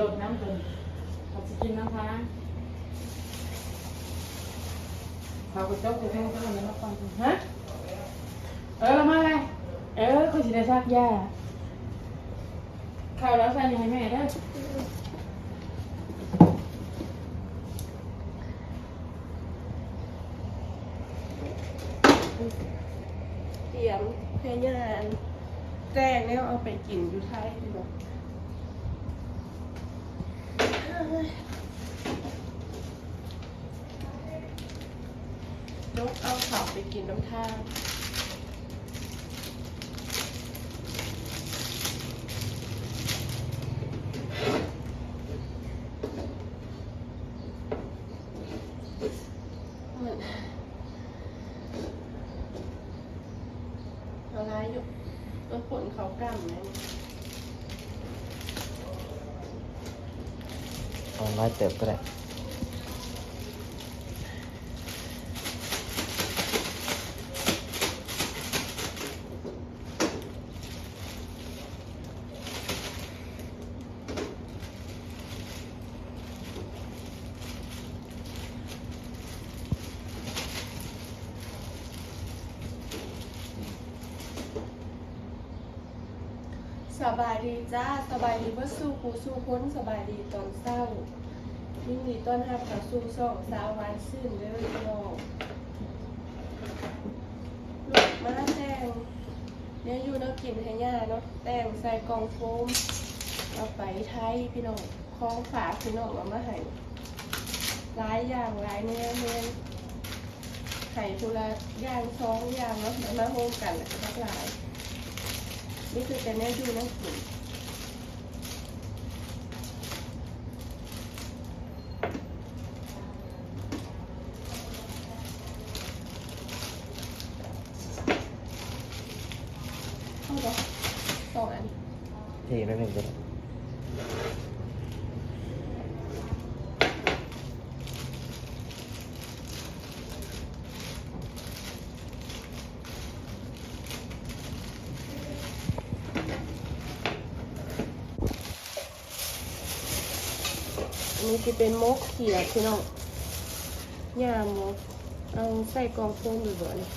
รถน้ำตัวเขาจะกินน้ำพาเขาก็จกจะแทงก็เลยมาฟังฮะเออมาไงเออเขาจะได้ซักยาข้าวแล้วใส่ยังให้แม่ได้อเตรียมเพยยานแจ้งแล้วเอาไปกินอยู่ไทยดีกว่า ลกเอาขาไปกินน้ำท่าอะไรอยู่ตัวผลเขากล้ำนะออนไลน์ เติ บก็ได้สบายดีจ้าสบายดีเมื่อสู้กูสู้พ้นสบายดีตอนเศร้ายิ่งดีต้อนรับกับสู้ส่องสาวหวานซื่นเด้อพี่น้องลูกมาแตงเนี่ยอยู่นักกินให้ย่าเนาะแต่งใส่กล่องโฟมเอาไปไทยพี่น้องคล้องฝาพี่น้องเอามาให้หลายอย่างหลายเนื้อเนื้อไข่ทุละย่างสองอย่างเนาะมาโฮมกันแล้วก็หลาย นี่คือจะแน่ดูนั่งกินเข้าไปสองอัน ที่นั่นเองก็ได้ นนี้จะเป็นมกเขียดพี่น้องยามมกเอาใส่กล่องโฟมอยู่บ่เนี่ย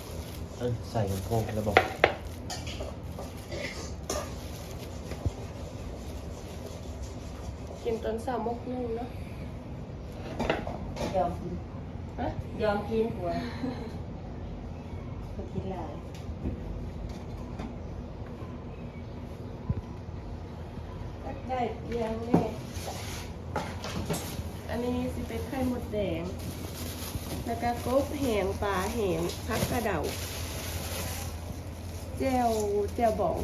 เออใส่กันโพงแล้วบอกกินตอนเช้ามกนึ่งเนาะยอมกินฮะยอมกินหัวก็กินหลายตักได้เลี้ยงแน่อั นนี้สิเป็นไข่มดแดง แล้วก็กบแหงปลาแหงพักกระเดาแจวแจวบอง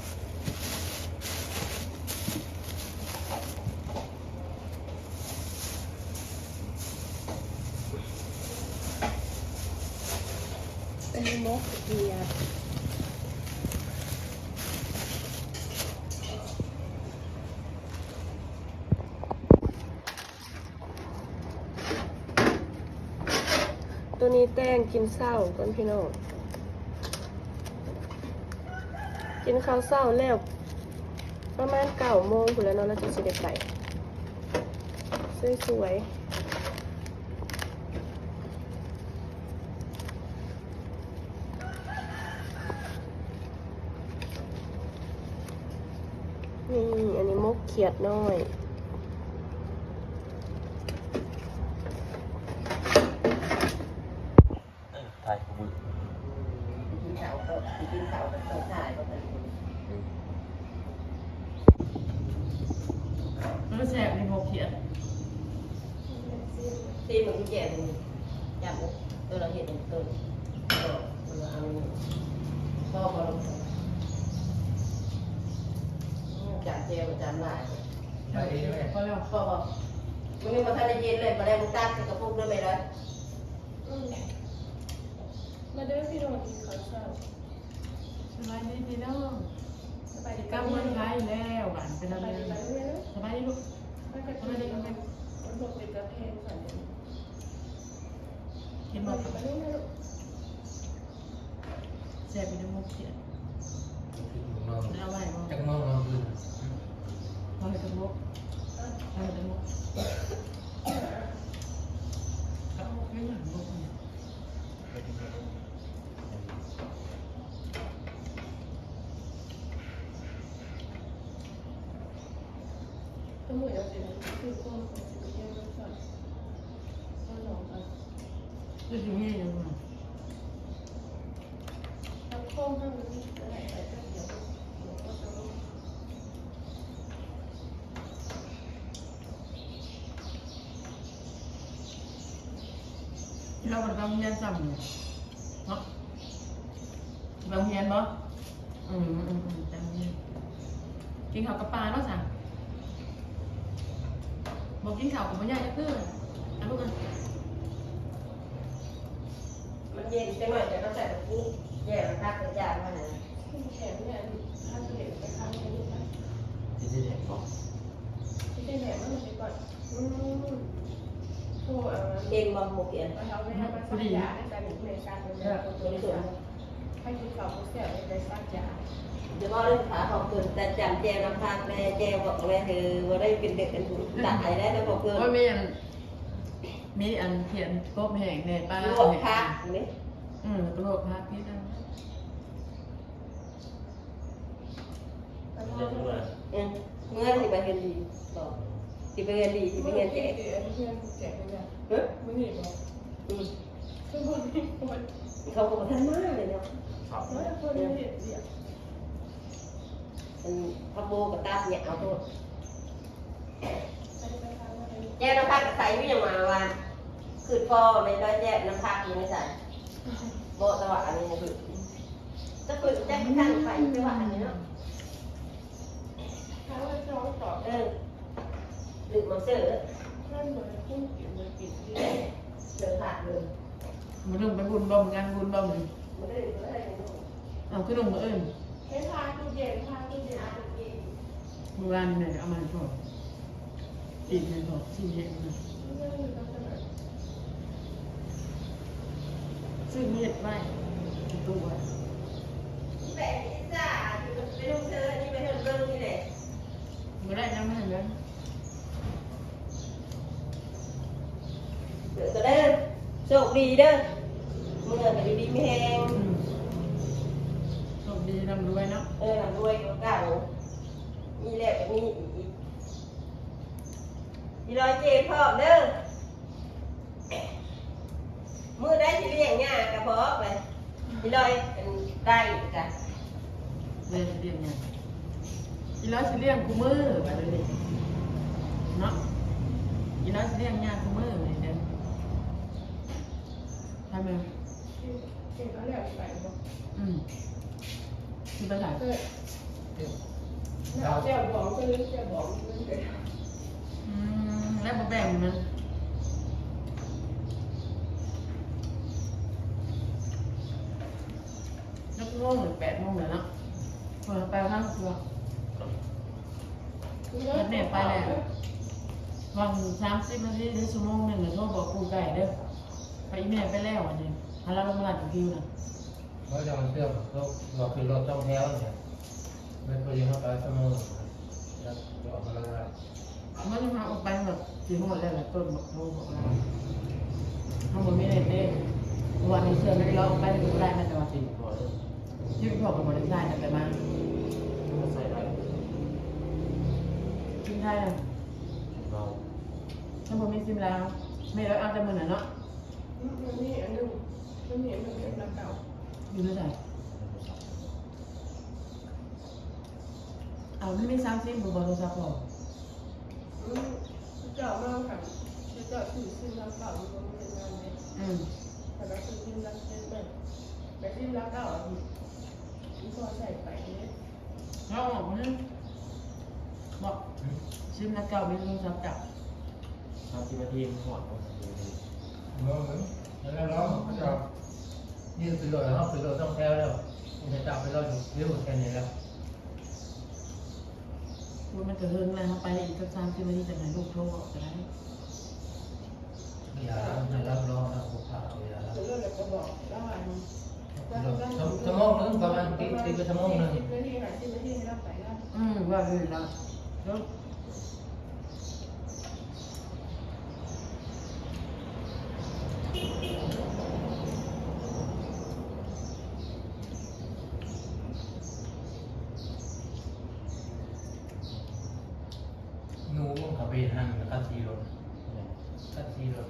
เป็นมกเกียด ตัวนี้แต้งกินเศร้าก่อนพี่น้องกินข้าวเศร้าแล้วประมาณเก้าโมงคุณแล้วเนาะเราจะสิได้ไปสวยนี่ อันนี้มกเขียดน้อย เออถ่ายมือกินข้าวก็กินข้าวก็ต้องถ่ายก็ต้องกินรู้แสบในโมเขียนตีเหมือนแก่ตรงนี้จับตัวเราเห็นตัวตัวเอาพ่อมาลงจับเจลจับลายพ่อแล้วพ่อบอกมึงนี่มาทันได้ยินเลยมาได้มึงตัดกระปุกด้วยไหมล่ะ มาเด้อพี่โดนกินข้าวเช้าสบายดีพี่น้องสบายดีกำมันท้ายแล้วหวานเป็นสอะไรบายดีสไปเรื่อยบายดีลูกไม่เป็นไรไม่เป็นไรมันตกเป็นกระเพงก่อนเดี๋ยวกินหมดไปเรื่อยสบเป็นโมเขียนนอนเอาไว้มั้งจักเขียนไปกระปุก ๆ ทำจะหมดเขาไม่อยากลงเนี่ย ตำรวจเอาสิคือคนคนสิบเยี่ยมก่อนก็ลองกัน จะอยู่นี่ยังไงทำโค้งทำนี้อะไรไปก็เดี๋ยวเดี๋ยวก็จะรู้เราเป็นบางเฮียนซ้ำ เนี่ยเนาะบางเฮียนบ่อืมอืมอืมจำเฮียนกินข้าวกับปลาเนาะสั่งบอกกินข้าวกับมันยากจะเพื่อนอะลูกอะมันเย็นจังหน่อยแต่ก็ใส่แบบนี้แย่มันพักกระจายมาหน่อยขึ้นแขนเนี่ยถ้าเด็กไปทำอะไรนี่ไปที่ที่ไหนบอกไม่ได้แหนมันไปก่อนอืมโทรเอาเย็นบอมโมเกียนไปเอาไปทำมาสักยาในการหนีในการเป็นตัวตัวนี้นี้ส่วนให้กินข้าวเสียไปสักยาเดี๋ยวก็เรื่องขาของเกินแต่จำเจน้ำพักแม่เจบอกแม่คือว่าได้เป็นเด็กเป็นผู้ตายได้แล้วบอกเกินว่ามีอัน มีอันเขียนกบแห่งในป้าลวกพักนี่อืมลวกพักพี่นั่นเรียกว่าอืมเมื่อที่ไปเรียนดีบอกที่ไปเรียนดีที่ไปเอเรียนแจเจ๊กเพื่อนแจกเนี่ยเฮ้ยไม่เห็นหรออืมทุกคนไม่คนเขาบอกท่านมากเลยเนาะครับเฮ้ยคนไม่เห็นเสียเป็นพระโบกับตาเนี่ยเอาตัวใช้ไปทางอะไรแย่น้ำพักใส่ไม่ยังมาวัน คือพ่อไม่ได้แย่น้ำพักยังไม่ใส่โบตะวันอันนี้คือจะฝึกจะตั้งไฟไปว่าอันนี้เนาะถ้าว่าน้องตอเออหรือมันเสือนั่นเหมือนพุ่งปิดเลยปิดที่เสือขาดเลยมันต้องไปบุญบ่มงานบุญบ่มมันได้มันได้เอาขึ้นลงมาเอิ้นให้พาตู้เย็นพาตู้เย็นเมื่อวานเนี่ยเอามาให้พ่อติดในพ่อที่เห็นนะ เรื่องนี้ก็ขนาดซึ่งเห็ดไว้ตัวแบบนี้จ้าไปลงเธอนี่ไปเธอเรื่องนี่แหละเมื่อไรยังไม่เห็นเลยเดี๋ยวก็เด้โชคดีเด้อเมื่อก็ดีไม่แห้งโชคดีร่ำรวยเนาะเออร่ำรวยก็เก่ามีแหล้วก็มีอีกมีรอยเจ็บพร้อเด้อ มือได้ที่เลี้ยงง่ายกระเพาะไปมีรอยเป็นได้กันเรียนเรียนเนี่ยอีร้อยสิเลี้ยงกูมือไปเลยดิเนาะอีร้อยสิเลี้ยงยากกูมือเลยเด้อทำไมเก่งแล้วแหละไปบอกอืมคือไปไหนเกิดเราเจ้าบอกก็เลยเจ้าบอกเรื่องเกิดอืมแล้วมาแบ่งมัน นักโง่แปดโมงเลยเนาะพอไปข้างครัววันสามสิบนาทีหรือชั่วโมงหนึ่งโทรบอกครูไก่เด้อไปอีเมลไปแล้วอันนี้ฮัลโหลมาหลังคิวนะเพราะจะมันเชื่อมเราเราคือรถต้องแถวเนี่ยมันก็ยังเข้าไปเสมอแล้วจะออกมาแล้วมันจะมาออกไปแบบจีโมดแล้วแหละต้นบอกโทรบอกเราเขาบอกไม่ได้เด้วันนี้เชื่อไม่ได้เราออกไปถึงได้นะแต่ว่าที่พอเลย ที่พ่อกับหมอได้ได้แต่มาก็ใส่ได้กินได้เลยเราถ้าผมมีซิมแล้วไม่แล้วเอาแต่มือหน่ะเนาะมันนี่อันนึงมันนี่มันเป็นน้ำเก่าอยู่ด้วยกันเอาไม่มีสามซิมบุบโทรศัพท์พอเจ้ามากค่ะเจ้าถือซิมน้ำเก่ามันเป็นงานเลยอืมแต่เราคือซิมน้ำเก่า แต่ซิมน้ำเก่าที่พอใส่ไปเนี่ยเราออกมาเนี่ยบอกซิมนักเก่ามีโทรศัพท์เก่าสามสิบนาทีหอดเมื่อแล้วเราเขาจะนี่คือรถแล้วคือรถต้องแถวแล้วมันจะจับไปเราอยู่เรื่องแค่นี้แล้วว่ามันจะเฮิงแล้วไปอีกสักสามสิบนาทีจากไหนลูกโทรบอกจะได้อย่าอย่ารับรองนะผูกขาอย่ารับเรื่องแบบจะบอกระหว่าง สมองนึงประมาณตีตีไปสมองนึงอืมว่าเลยนะแล้นูมันกับไปทางกับทีรถกับทีรถ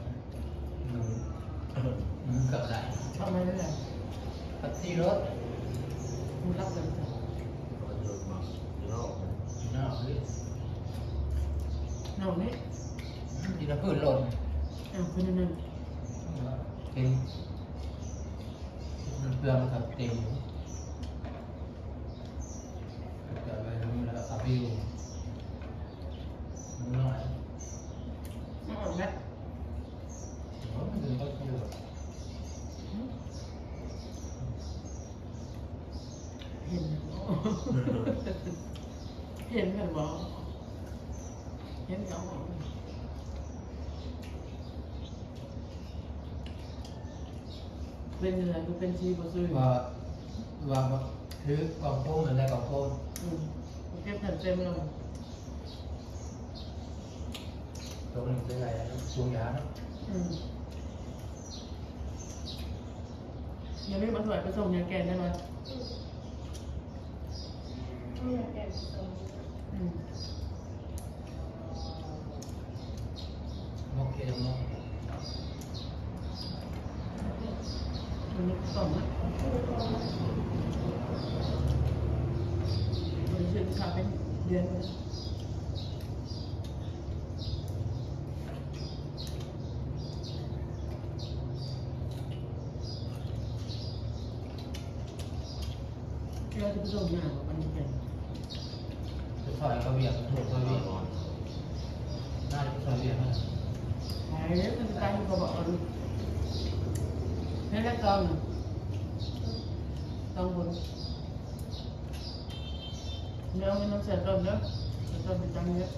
หนกับะไรทำไมได้ ก็ซีรถกูรับเลยจ้ะก็จะมาอยู่นอกน่าเฮ้ยน้องนี่ดีนะพื้นหล่นอ้าวคนนั่นเต็มเปลืองกับเต็มอยู่เกิดไปแล้วแล้วก็ขับไปอยู่มึงน้อย น้องออกแล้ว มันถึงก็คือ เห็นเห็นแบบว่าเห็นเขาบอก เป็นเงินก็เป็นชีพซื้อว่าว่าถือกล่องโฟมเหมือนในกล่องโฟมอืมเก็บเงินเต็มแล้วตัวหนึ่งเป็นอะไรนะช่วงยาเนาะอืมยังไม่มาถวายไปส่งยาแกนได้ไหม ไม่อยากแก่ตรง อืม โอเคเนาะ ต่อมันชื่อข่าเป็นเดือนเลยเราจะไปส่งยาของมันเป็นจะถอยเขาเบียดถูกเขาเบียดน่าจะถอยเบียดนะหายแล้วมันตายมันก็บอกแล้วก องกองบนเนื้อมันต้องเสียต้นเนอะเสียต้นเป็นจังเยอะ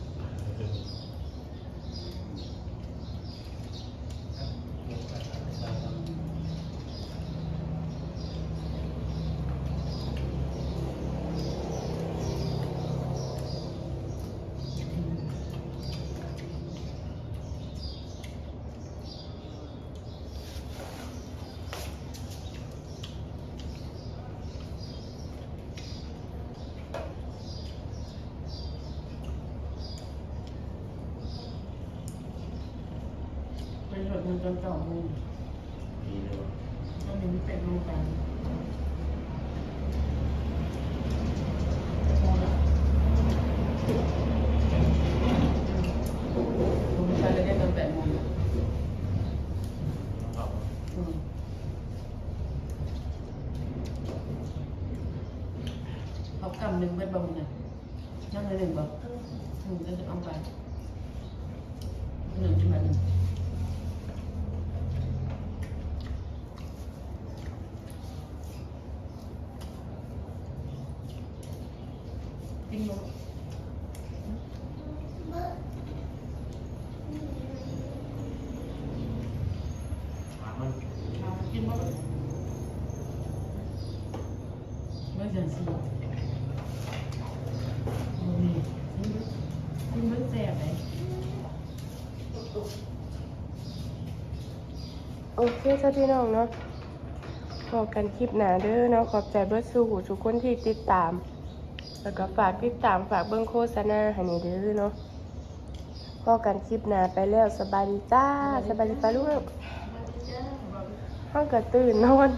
ไปหดมันจนเก่ามุม มีเลยวะ ตอนนี้มันเป็นโรงการโมละโรงการจะได้ตั้งแต่โมง ครับ อืมเขากำหนึ่งเป็นบะหมี่น่ะนั่งเลยหนึ่งบ่อืมจะเอาไปหนึ่งจุดหนึ่ง Kinh luôn. ถามมัน Kinh quá. Bây giờ gì? Ôi, xin bước- xin bước xe này. โอเคจ้าพี่น้องเนาะพอกันคลิปหนาเด้อเนาะขอบใจเบิร์ดสู่ทุกคนที่ติดตาม แล้วก็ฝากติดตามฝากเบิ้งโฆษณาให้นี่เด้อเนาะพอกันคลิปหน้าไปแล้วสบายดีจ้าสบายดีปะลูกห้องก็ตื่นนอน